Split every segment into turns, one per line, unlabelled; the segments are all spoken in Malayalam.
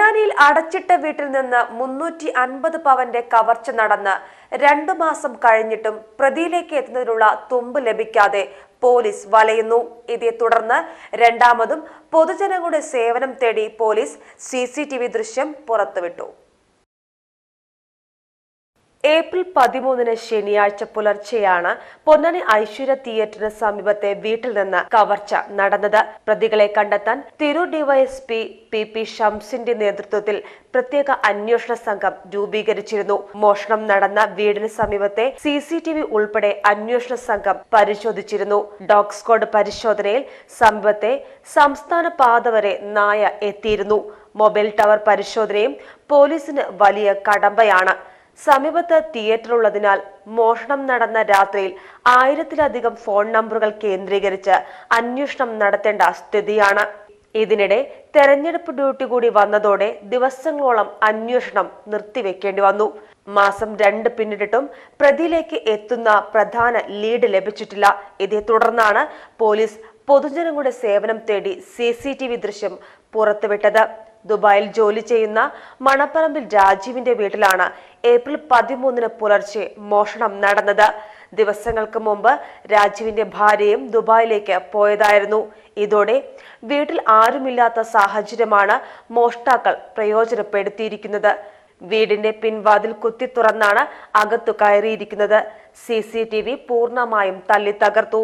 പൊന്നാനിയിൽ അടച്ചിട്ട വീട്ടിൽ നിന്ന് മുന്നൂറ്റി അൻപത് പവന്റെ കവർച്ച നടന്ന് രണ്ടു മാസം കഴിഞ്ഞിട്ടും പ്രതിയിലേക്ക് എത്തുന്നതിനുള്ള തുമ്പ് ലഭിക്കാതെ പോലീസ് വലയുന്നു. ഇതേ തുടർന്ന് രണ്ടാമതും പൊതുജനങ്ങളുടെ സേവനം തേടി പോലീസ് സി ദൃശ്യം പുറത്തുവിട്ടു. ഏപ്രിൽ പതിമൂന്നിന് ശനിയാഴ്ച പുലർച്ചെയാണ് പൊന്നാനി ഐശ്വര്യ തിയേറ്ററിന് സമീപത്തെ വീട്ടിൽ നിന്ന് കവർച്ച നടന്നത്. പ്രതികളെ കണ്ടെത്താൻ തിരൂർ ഡിവൈഎസ്പി പി പി ഷംസിന്റെ നേതൃത്വത്തിൽ പ്രത്യേക അന്വേഷണ സംഘം രൂപീകരിച്ചിരുന്നു. മോഷണം നടന്ന വീടിന് സമീപത്തെ സി സി ടി വി ഉൾപ്പെടെ അന്വേഷണ സംഘം പരിശോധിച്ചിരുന്നു. ഡോഗ് സ്ക്വാഡ് പരിശോധനയിൽ സമീപത്തെ സംസ്ഥാന പാത വരെ നായ എത്തിയിരുന്നു. മൊബൈൽ ടവർ പരിശോധനയും പോലീസിന് വലിയ കടമ്പയാണ്. സമീപത്ത് തിയേറ്റർ ഉള്ളതിനാൽ മോഷണം നടന്ന രാത്രിയിൽ ആയിരത്തിലധികം ഫോൺ നമ്പറുകൾ കേന്ദ്രീകരിച്ച് അന്വേഷണം നടത്തേണ്ട സ്ഥിതിയാണ്. ഇതിനിടെ തെരഞ്ഞെടുപ്പ് ഡ്യൂട്ടി കൂടി വന്നതോടെ ദിവസങ്ങളോളം അന്വേഷണം നിർത്തിവെക്കേണ്ടി വന്നു. മാസം രണ്ട് പിന്നിട്ടിട്ടും പ്രതിയിലേക്ക് എത്തുന്ന പ്രധാന ലീഡ് ലഭിച്ചിട്ടില്ല. ഇതേ തുടർന്നാണ് പോലീസ് പൊതുജനങ്ങളുടെ സേവനം തേടി സി ദൃശ്യം പുറത്തുവിട്ടത്. ദുബായിൽ ജോലി ചെയ്യുന്ന മണപ്പറമ്പിൽ രാജീവിന്റെ വീട്ടിലാണ് ഏപ്രിൽ പതിമൂന്നിന് പുലർച്ചെ മോഷണം നടന്നത്. ദിവസങ്ങൾക്ക് മുമ്പ് രാജീവിന്റെ ഭാര്യയും ദുബായിലേക്ക് പോയതായിരുന്നു. ഇതോടെ വീട്ടിൽ ആരുമില്ലാത്ത സാഹചര്യമാണ് മോഷ്ടാക്കൾ പ്രയോജനപ്പെടുത്തിയിരിക്കുന്നത്. വീടിന്റെ പിൻവാതിൽ കുത്തി തുറന്നാണ് അകത്തു കയറിയിരിക്കുന്നത്. സി സി ടി വി പൂർണമായും തല്ലി തകർത്തു.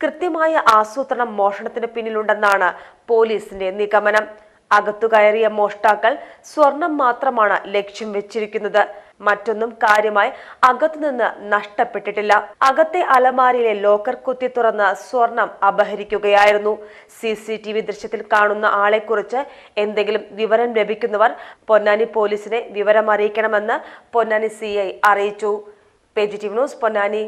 കൃത്യമായ ആസൂത്രണം മോഷണത്തിന് പിന്നിലുണ്ടെന്നാണ് പോലീസിന്റെ നിഗമനം. അകത്തു കയറിയ മോഷ്ടാക്കൾ സ്വർണം മാത്രമാണ് ലക്ഷ്യം വെച്ചിരിക്കുന്നത്. മറ്റൊന്നും കാര്യമായി അകത്തുനിന്ന് നഷ്ടപ്പെട്ടിട്ടില്ല. അകത്തെ അലമാരിയിലെ ലോക്കർ കുത്തി തുറന്ന് സ്വർണം അപഹരിക്കുകയായിരുന്നു. സി സി ടി വി ദൃശ്യത്തിൽ കാണുന്ന ആളെക്കുറിച്ച് എന്തെങ്കിലും വിവരം ലഭിക്കുന്നവർ പൊന്നാനി പോലീസിനെ വിവരം അറിയിക്കണമെന്ന് പൊന്നാനി സി ഐ അറിയിച്ചു. ന്യൂസ് പൊന്നാനി.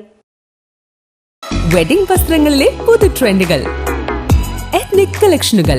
വെഡിംഗ് വസ്ത്രങ്ങളിലെ പുതു ട്രെൻഡുകൾ. എത്നിക് കളക്ഷനുകൾ